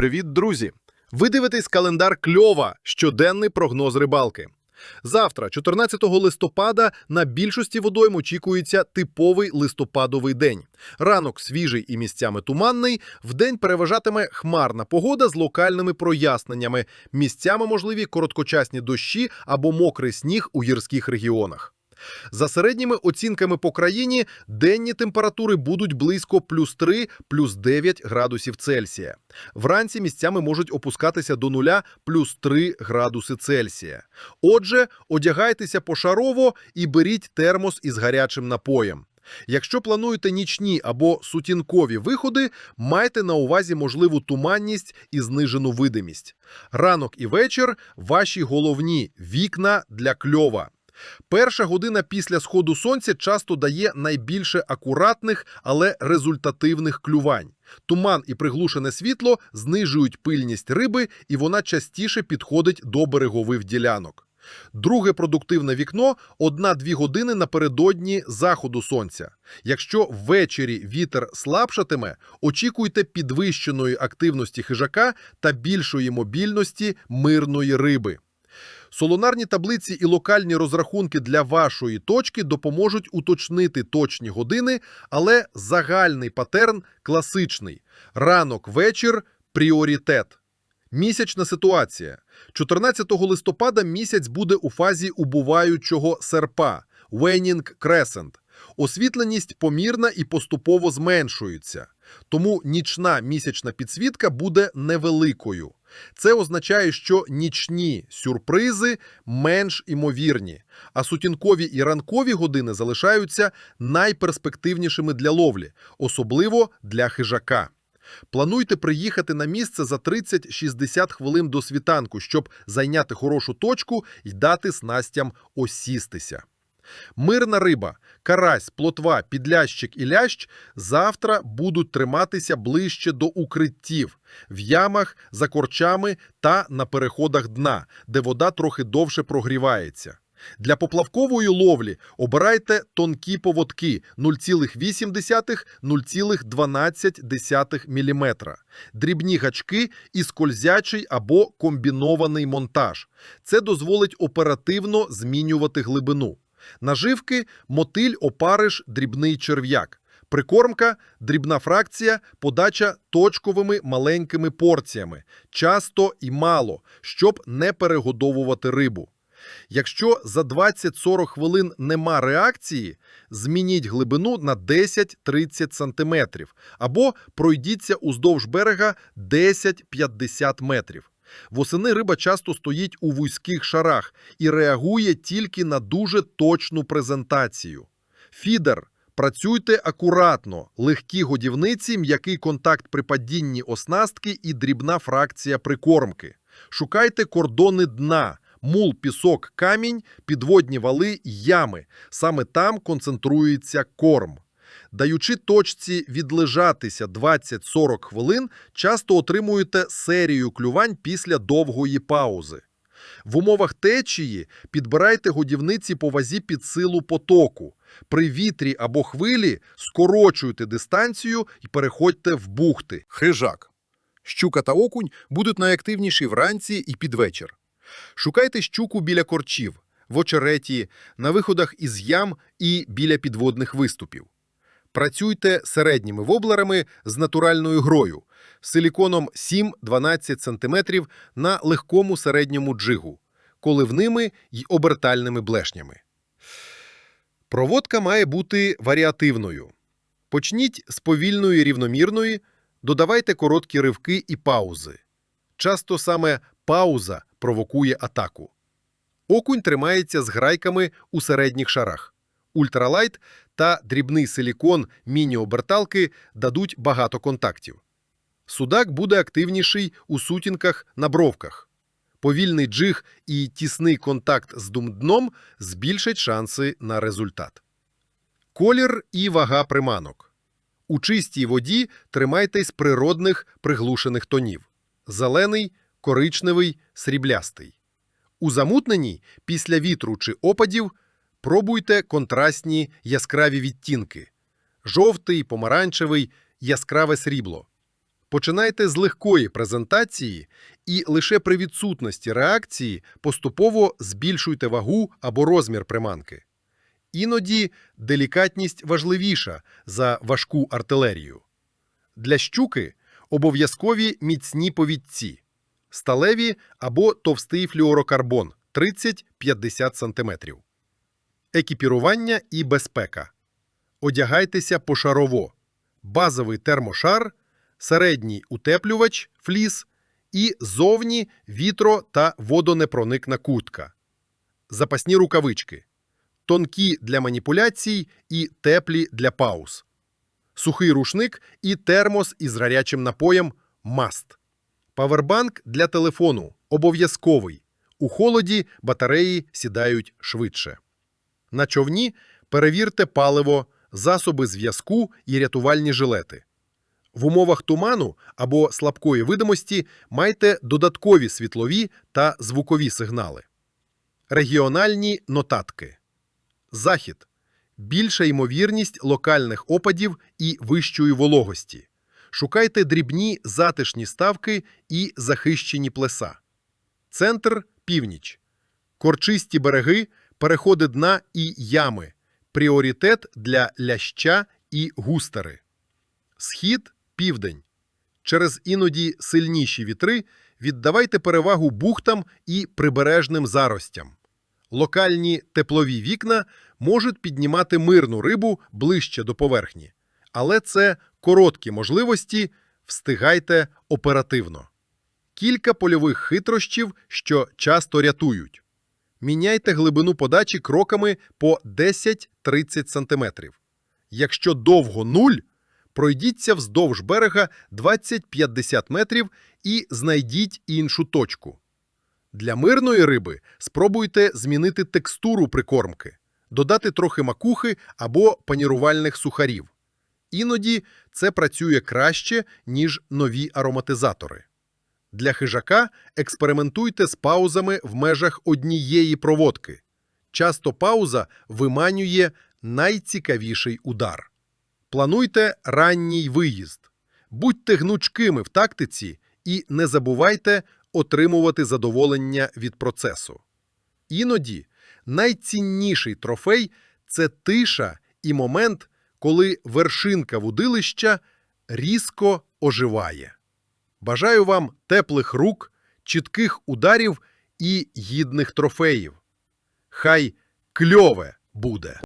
Привіт, друзі! Ви дивитесь календар Кльова, щоденний прогноз рибалки. Завтра, 14 листопада, на більшості водойм очікується типовий листопадовий день. Ранок свіжий і місцями туманний. Вдень переважатиме хмарна погода з локальними проясненнями. Місцями можливі короткочасні дощі або мокрий сніг у гірських регіонах. За середніми оцінками по країні, денні температури будуть близько плюс 3, плюс 9 градусів Цельсія. Вранці місцями можуть опускатися до нуля плюс 3 градуси Цельсія. Отже, одягайтеся пошарово і беріть термос із гарячим напоєм. Якщо плануєте нічні або сутінкові виходи, майте на увазі можливу туманність і знижену видимість. Ранок і вечір ваші головні вікна для кльова. Перша година після сходу сонця часто дає найбільше акуратних, але результативних клювань. Туман і приглушене світло знижують пильність риби, і вона частіше підходить до берегових ділянок. Друге продуктивне вікно 1-2 години напередодні заходу сонця. Якщо ввечері вітер слабшатиме, очікуйте підвищеної активності хижака та більшої мобільності мирної риби. Солонарні таблиці і локальні розрахунки для вашої точки допоможуть уточнити точні години, але загальний патерн класичний: ранок, вечір пріоритет. Місячна ситуація. 14 листопада місяць буде у фазі убуваючого серпа Waning Crescent. Освітленість помірна і поступово зменшується, тому нічна місячна підсвітка буде невеликою. Це означає, що нічні сюрпризи менш імовірні, а сутінкові і ранкові години залишаються найперспективнішими для ловлі, особливо для хижака. Плануйте приїхати на місце за 30-60 хвилин до світанку, щоб зайняти хорошу точку і дати снастям осістися. Мирна риба, карась, плотва, підлящик і лящ завтра будуть триматися ближче до укриттів, в ямах, за корчами та на переходах дна, де вода трохи довше прогрівається. Для поплавкової ловлі обирайте тонкі поводки 0,8-0,12 мм, дрібні гачки і скользячий або комбінований монтаж. Це дозволить оперативно змінювати глибину. Наживки мотиль, опариш, дрібний черв'як. Прикормка, дрібна фракція, подача точковими маленькими порціями, часто і мало, щоб не перегодовувати рибу. Якщо за 20-40 хвилин нема реакції, змініть глибину на 10-30 см або пройдіться уздовж берега 10-50 метрів. Восени риба часто стоїть у вузьких шарах і реагує тільки на дуже точну презентацію. Фідер. Працюйте акуратно, легкі годівниці, м'який контакт при падінні оснастки і дрібна фракція прикормки. Шукайте кордони дна, мул, пісок, камінь, підводні вали, ями. Саме там концентрується корм. Даючи точці відлежатися 20-40 хвилин, часто отримуєте серію клювань після довгої паузи. В умовах течії підбирайте годівниці по вазі під силу потоку. При вітрі або хвилі скорочуйте дистанцію і переходьте в бухти. Хижак. Щука та окунь будуть найактивніші вранці і під вечір. Шукайте щуку біля корчів, в очереті, на виходах із ям і біля підводних виступів. Працюйте середніми воблерами з натуральною грою, силіконом 7-12 см на легкому середньому джигу, коливними й обертальними блешнями. Проводка має бути варіативною. Почніть з повільної рівномірної, додавайте короткі ривки і паузи. Часто саме пауза провокує атаку. Окунь тримається з грайками у середніх шарах. Ультралайт та дрібний силікон міні-оберталки дадуть багато контактів. Судак буде активніший у сутінках на бровках. Повільний джиг і тісний контакт з думдном збільшать шанси на результат. Колір і вага приманок. У чистій воді тримайтесь природних приглушених тонів: зелений, коричневий, сріблястий. У замутненій після вітру чи опадів пробуйте контрастні яскраві відтінки: жовтий, помаранчевий, яскраве срібло. Починайте з легкої презентації і лише при відсутності реакції поступово збільшуйте вагу або розмір приманки. Іноді делікатність важливіша за важку артилерію. Для щуки обов'язкові міцні повідці, сталеві або товстий флюорокарбон 30-50 см. Екіпірування і безпека. Одягайтеся пошарово. Базовий термошар, середній утеплювач фліс і зовні вітро та водонепроникна куртка. Запасні рукавички. Тонкі для маніпуляцій і теплі для пауз. Сухий рушник і термос із гарячим напоєм маст. Павербанк для телефону обов'язковий. У холоді батареї сідають швидше. На човні перевірте паливо, засоби зв'язку і рятувальні жилети. В умовах туману або слабкої видимості майте додаткові світлові та звукові сигнали. Регіональні нотатки. Захід. Більша ймовірність локальних опадів і вищої вологості. Шукайте дрібні затишні ставки і захищені плеса. Центр північ. Корчисті береги, переходи дна і ями. Пріоритет для ляща і густери. Схід південь. Через іноді сильніші вітри віддавайте перевагу бухтам і прибережним заростям. Локальні теплові вікна можуть піднімати мирну рибу ближче до поверхні. Але це короткі можливості, встигайте оперативно. Кілька польових хитрощів, що часто рятують. Міняйте глибину подачі кроками по 10-30 см. Якщо довго нуль, пройдіться вздовж берега 20-50 метрів і знайдіть іншу точку. Для мирної риби спробуйте змінити текстуру прикормки, додати трохи макухи або панірувальних сухарів. Іноді це працює краще, ніж нові ароматизатори. Для хижака експериментуйте з паузами в межах однієї проводки. Часто пауза виманює найцікавіший удар. Плануйте ранній виїзд. Будьте гнучкими в тактиці і не забувайте отримувати задоволення від процесу. Іноді найцінніший трофей це тиша і момент, коли вершинка вудилища різко оживає. Бажаю вам теплих рук, чітких ударів і гідних трофеїв. Хай кльове буде!